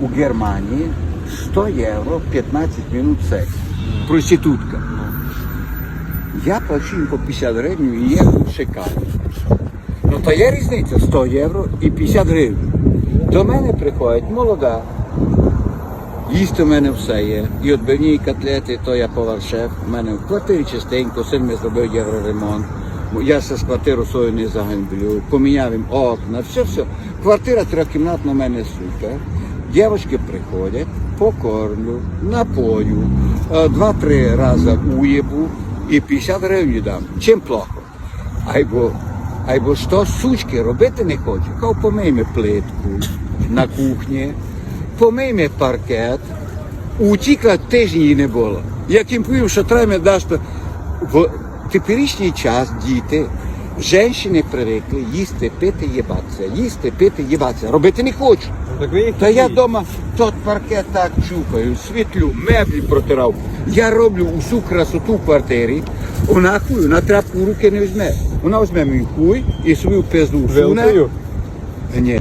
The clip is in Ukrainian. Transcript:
у Германії 100 євро 15 минут секс. Проститутка. Я плачу по 50 гривень і є шикарно. Ну то є різниця 100 євро і 50 гривень. До мене приходить молода. Їсти в мене все є. І отбивні і котлети, то я повар-шеф. У мене в квартирі частенько, син ми зробив євроремонт. Я ще з квартиру свою не заганблю, поміняв їм окна, все, все. Квартира трьохкімнатна в мене супер. Дівчатки приходять, покормлю, напою, е, два-три рази уєбу і 50 гривень дам. Чим плохо? Айбо, айбо що сучки робити не хоче. Хай помийме плитку на кухні, помийме паркет. Утікла тижні не було. Як їм повім, що треба даш, в теперішній час діти, жінки привикли їсти, пити, їбатися, їсти, пити, їбатися. Робити не хочу. Так ви їх Та я вдома тот паркет так чупаю, світлю, меблі протирав. Я роблю усю красоту в квартирі. Вона хуй, вона трапку в руки не візьме. Вона візьме мій хуй і свою пизду всуне. Ні.